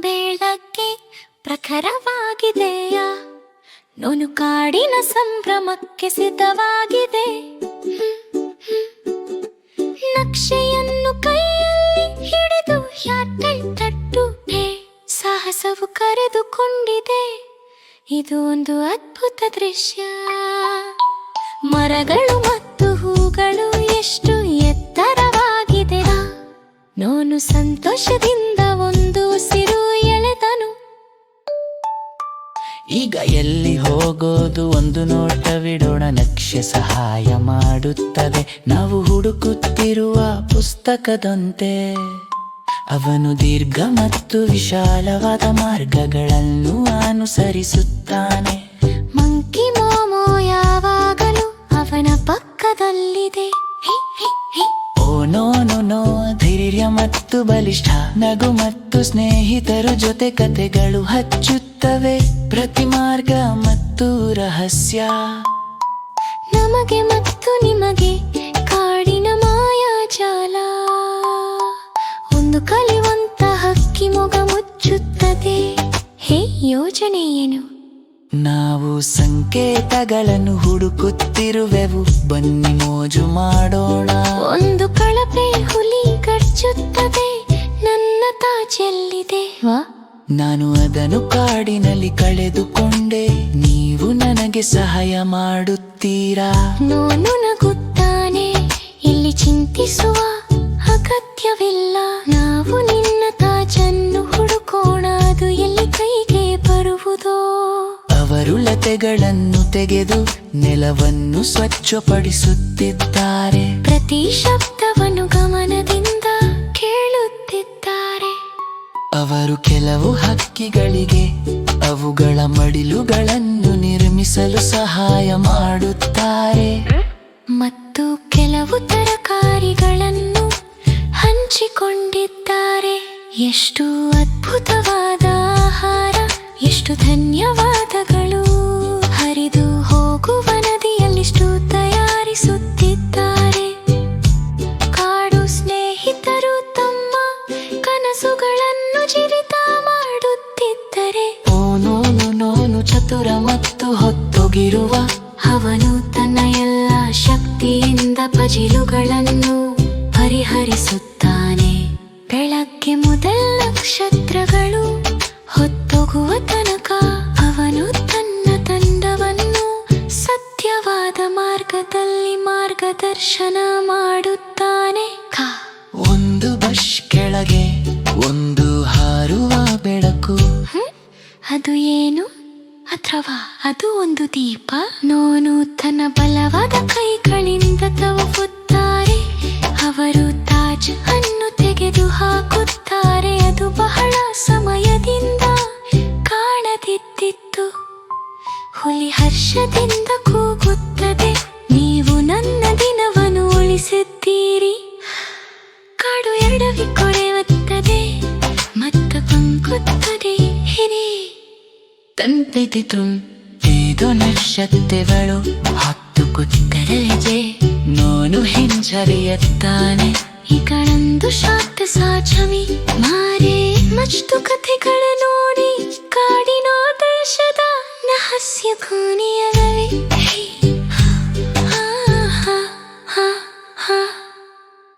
ಬೆಳಕ್ಕೆ ಪ್ರಖರವಾಗಿದೆಯಾ? ಕಾಡಿನ ಸಂಭ್ರಮಕ್ಕೆ ಸಿದ್ಧವಾಗಿದೆ. ನಕ್ಷೆಯನ್ನು ಕೈಯಲ್ಲಿ ಹಿಡಿದು ತಟ್ಟು ಸಾಹಸವು ಕರೆದುಕೊಂಡಿದೆ. ಇದು ಒಂದು ಅದ್ಭುತ ದೃಶ್ಯ. ಮರಗಳು ಮತ್ತು ಹೂಗಳು ಎಷ್ಟು ಎತ್ತರವಾಗಿದೆ ನೋನು ಸಂತೋಷದ ಈಗ ಎಲ್ಲಿ ಹೋಗೋದು ಒಂದು ನೋಟವಿಡೋಣ, ನಕ್ಷೆ ಸಹಾಯ ಮಾಡುತ್ತದೆ. ನಾವು ಹುಡುಕುತ್ತಿರುವ ಪುಸ್ತಕದಂತೆ ಅವನು ದೀರ್ಘ ಮತ್ತು ವಿಶಾಲವಾದ ಮಾರ್ಗಗಳನ್ನು ಅನುಸರಿಸುತ್ತಾನೆ. ಮಂಕಿ ಮೋಮೋ ಯಾವಾಗಲೂ ಅವನ ಪಕ್ಕದಲ್ಲಿದೆ. ಮತ್ತು ಬಲಿಷ್ಠ ನಗು ಮತ್ತು ಸ್ನೇಹಿತರು ಜೊತೆ ಕತೆಗಳು ಹಚ್ಚುತ್ತವೆ. ಪ್ರತಿ ಮಾರ್ಗ ಮತ್ತು ರಹಸ್ಯ. ನಮಗೆ ಮತ್ತು ನಿಮಗೆ ಕಾಡಿನ ಮಾಯಾಜಾಲ. ಒಂದು ಕಲಿಯುವಂತ ಹಕ್ಕಿ ಮೊಗ ಮುಚ್ಚುತ್ತದೆ. ಹೇ ಯೋಜನೆ ಏನು ನಾವು ಸಂಕೇತಗಳನ್ನು ಹುಡುಕುತ್ತಿರುವೆವು. ಬನ್ನಿ ಮೋಜು ಮಾಡೋಣ ವಾ? ನಾನು ಅದನ್ನು ಕಾಡಿನಲ್ಲಿ ಕಳೆದುಕೊಂಡೆ. ನೀವು ನನಗೆ ಸಹಾಯ ಮಾಡುತ್ತೀರಾ? ನೋನು ನಗುತ್ತಾನೆ ಇಲ್ಲಿ ಚಿಂತಿಸುವ ಅಗತ್ಯವಿಲ್ಲ. ನಾವು ನಿನ್ನ ತಾಜನ್ನು ಹುಡುಕೋಣ ಅದು ಎಲ್ಲಿ ಕೈಗೆ ಬರುವುದೋ? ಅವರು ಲತೆಗಳನ್ನು ತೆಗೆದು ನೆಲವನ್ನು ಸ್ವಚ್ಛಪಡಿಸುತ್ತಿದ್ದಾರೆ. ಪ್ರತಿ ಶಬ್ದವನ್ನು ಗಮನದಿಂದ ಅವರು ಕೆಲವು ಹಕ್ಕಿಗಳಿಗೆ, ಅವುಗಳ ಮಡಿಲುಗಳನ್ನು ನಿರ್ಮಿಸಲು ಸಹಾಯ ಮಾಡುತ್ತಾರೆ. ಮತ್ತು ಕೆಲವು ತರಕಾರಿಗಳನ್ನು ಹಂಚಿಕೊಂಡಿದ್ದಾರೆ. ಎಷ್ಟು ಅದ್ಭುತವಾದ ಆಹಾರ, ಎಷ್ಟು ಧನ್ಯವಾದಗಳು. ಚತುರ ಮತ್ತು ಹೊತ್ತೊಗಿರುವ ಅವನು ತನ್ನ ಎಲ್ಲ ಶಕ್ತಿಯಿಂದ ಪಜಿಲುಗಳನ್ನು ಪರಿಹರಿಸುತ್ತಾನೆ. ಬೆಳಗ್ಗೆ ಮೊದಲ ನಕ್ಷತ್ರಗಳು ಹೊತ್ತೊಗುವ ತನಕ ಅವನು ತನ್ನ ತಂಡವನ್ನು ಸತ್ಯವಾದ ಮಾರ್ಗದಲ್ಲಿ ಮಾರ್ಗದರ್ಶನ ಮಾಡುತ್ತಾನೆ. ಕಾ. ಒಂದು ಬಶ್ ಕೆಳಗೆ ಒಂದು ಹಾರುವ ಬೆಳಕು? ಅದು ಏನು? ಅಥವಾ ಅದು ಒಂದು ದೀಪ. ನೋನು ತನ್ನ ಬಲವಾದ ಕೈಗಳಿಂದ ತವಗುತ್ತಾರೆ. ಅವರು ತಾಜ್ ಅನ್ನು ತೆಗೆದು ಹಾಕುತ್ತಾರೆ. ಅದು ಬಹಳ ಸಮಯದಿಂದ ಕಾಣದಿದ್ದಿತ್ತು. ಹುಲಿ ಹರ್ಷದಿಂದ ಕೂಗುತ್ತದೆ. ನೀವು ನನ್ನ ದಿನವನ್ನು ಉಳಿಸಿದ್ದೀರಿ. ಕಾಡು ಎರಡವಿ ಕೊಳೆಯುತ್ತದೆ ಮತ್ತು ಕುಂಕುತ್ತ ತಂತಿತು ಐದು ನಕ್ಷತ್ರೆಗಳು ಹತ್ತು ಕುಕ್ಕರಜೆ ನೋನು ಹಿಂಜರಿಯತ್ತಾನೆ. ಈ ಇಗಳೊಂದು ಶಾಂತ ಸಾಚವಿ ಮಾರೆ ಮಸ್ತು ಕಥೆಗಳ ನೋಡಿ ಕಾಡಿನ ದೇಶದ ನಹಸ್ಯ ಭೂನಿಯಗವೆ